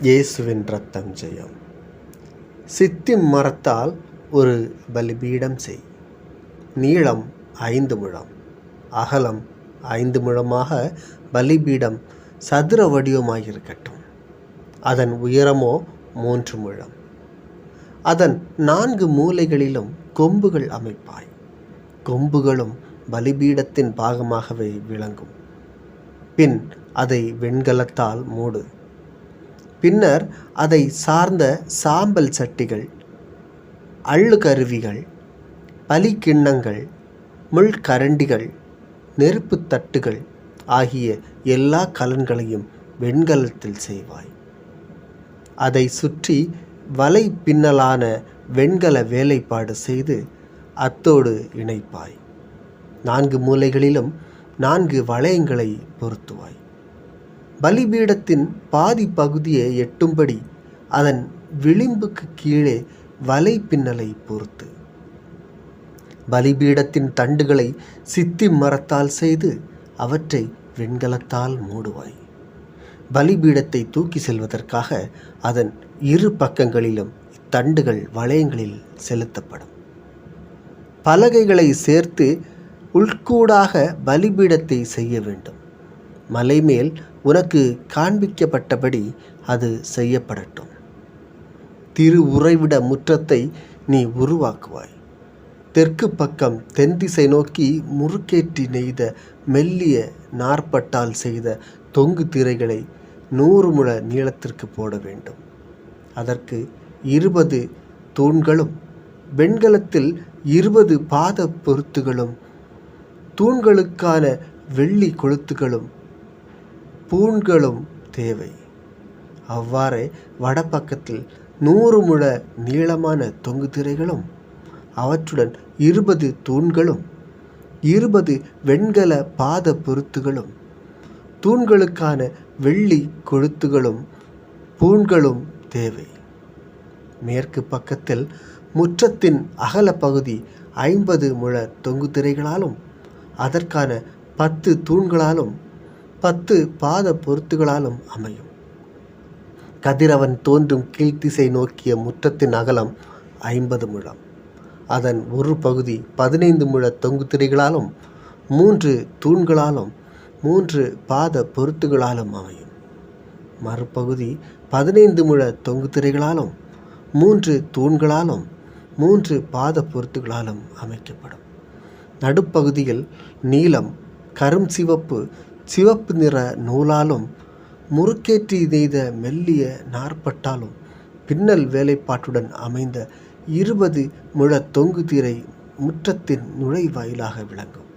இயேசுவின் ரத்தம் ஜெயம். சித்தி மரத்தால் ஒரு பலிபீடம் செய். நீளம் ஐந்து முழம். அகலம் ஐந்து முழமாக பலிபீடம் சதுர வடிவமாக இருக்கட்டும் அதன் உயரமோ மூன்று முழம். அதன் நான்கு மூலைகளிலும் கொம்புகள் அமைப்பாய். கொம்புகளும் பலிபீடத்தின் பாகமாகவே விளங்கும். பின் அதை வெண்கலத்தால் மூடு. பின்னர் அதை சார்ந்த சாம்பல் சட்டிகள் அள்ளு கருவிகள் பலிக்கிண்ணங்கள் முள்கரண்டிகள் நெருப்புத் தட்டுகள் ஆகிய எல்லா கலன்களையும் வெண்கலத்தில் செய்வாய். அதை சுற்றி வலை பின்னலான வெண்கல வேலைப்பாடு செய்து அத்தோடு இணைப்பாய். நான்கு மூலைகளிலும் நான்கு வளையங்களை பொருத்துவாய். பலிபீடத்தின் பாதி பகுதியை எட்டும்படி அதன் விளிம்புக்கு கீழே வலை பின்னலை பொறுத்து. பலிபீடத்தின் தண்டுகளை சித்தி மரத்தால் செய்து அவற்றை வெண்கலத்தால் மூடுவாய். பலிபீடத்தை தூக்கி செல்வதற்காக அதன் இரு பக்கங்களிலும் இத்தண்டுகள் வளையங்களில் செலுத்தப்படும். பலகைகளை சேர்த்து உள்கூடாக பலிபீடத்தை செய்ய வேண்டும். மலைமேல் உனக்கு காண்பிக்கப்பட்டபடி அது செய்யப்படட்டும். திரு உறைவிட முற்றத்தை நீ உருவாக்குவாய். தெற்கு பக்கம் தென் திசை நோக்கி முறுக்கேற்றி நெய்த மெல்லிய நாற்பட்டால் செய்த தொங்கு திரைகளை நூறு முழ நீளத்திற்கு போட வேண்டும். அதற்கு இருபது தூண்களும் வெண்கலத்தில் இருபது பாத பொருத்துகளும் தூண்களுக்கான வெள்ளி கொளுத்துகளும் பூண்களும் தேவை. அவ்வாறே வடபக்கத்தில் நூறு முழ நீளமான தொங்கு திரைகளும் அவற்றுடன் இருபது தூண்களும் இருபது வெண்கல பாத பொருத்துகளும் தூண்களுக்கான வெள்ளி கொழுத்துகளும் பூண்களும் தேவை. மேற்கு பக்கத்தில் முற்றத்தின் அகல பகுதி ஐம்பது முழ தொங்கு திரைகளாலும் அதற்கான பத்து தூண்களாலும் பத்து பாத பொருத்துகளாலும் அமையும். கதிரவன் தோன்றும் கீழ்த்திசை நோக்கிய முற்றத்தின் அகலம் ஐம்பது முழம். அதன் ஒரு பகுதி பதினைந்து முழ தொங்கு திரைகளாலும் மூன்று தூண்களாலும் மூன்று பாத பொருத்துகளாலும் அமையும். மறுபகுதி பதினைந்து முழ தொங்கு திரைகளாலும் மூன்று தூண்களாலும் மூன்று பாத பொருத்துகளாலும் அமைக்கப்படும். நடுப்பகுதியில் நீலம் கரும் சிவப்பு சிவப்பு நிற நூலாலும் முறுக்கேற்றி நெய்த மெல்லிய நாற்பட்டாலும் பின்னல் வேலைப்பாட்டுடன் அமைந்த இருபது முழ தொங்கு திரை முற்றத்தின் நுழைவாயிலாக விளங்கும்.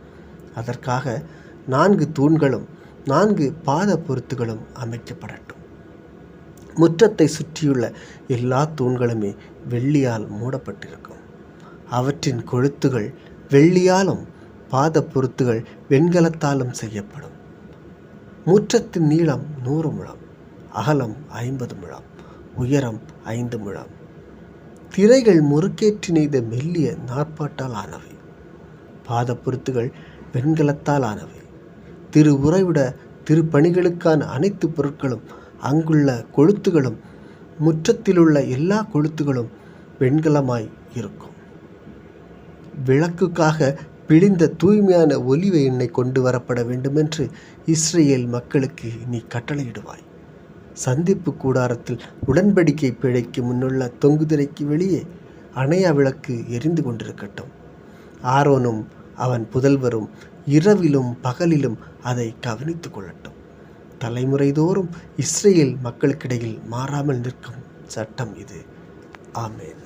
அதற்காக நான்கு தூண்களும் நான்கு பாத பொருத்துகளும் அமைக்கப்படட்டும். முற்றத்தை சுற்றியுள்ள எல்லா தூண்களுமே வெள்ளியால் மூடப்பட்டிருக்கும். அவற்றின் கொழுத்துகள் வெள்ளியாலும் பாத பொருத்துகள் வெண்கலத்தாலும் செய்யப்படும். முற்றத்தின் நீளம் நூறு முழம் அகலம் ஐம்பது முழம் உயரம் ஐந்து முழம். திரைகள் முறுக்கேற்றி நெய்த மெல்லிய நாற்பாட்டால் ஆனவை. பாதப்பொருத்துகள் வெண்கலத்தால் ஆனவை. திரு உறைவிட திருப்பணிகளுக்கான அனைத்து பொருட்களும் அங்குள்ள கொளுத்துகளும் முற்றத்திலுள்ள எல்லா கொளுத்துகளும் வெண்கலமாய் இருக்கும். விளக்குக்காக பிழிந்த தூய்மையான ஒலிவ எண்ணெய் கொண்டு வரப்பட வேண்டுமென்று இஸ்ரேல் மக்களுக்கு நீ கட்டளையிடுவாய். சந்திப்பு கூடாரத்தில் உடன்படிக்கை பிழைக்கு முன்னுள்ள தொங்குதிரைக்கு வெளியே அணையா விளக்கு எரிந்து கொண்டிருக்கட்டும். ஆரோனும் அவன் புதல்வரும் இரவிலும் பகலிலும் அதை கவனித்து கொள்ளட்டும். தலைமுறைதோறும் இஸ்ரேல் மக்களுக்கிடையில் மாறாமல் நிற்கும் சட்டம் இது. ஆமேன்.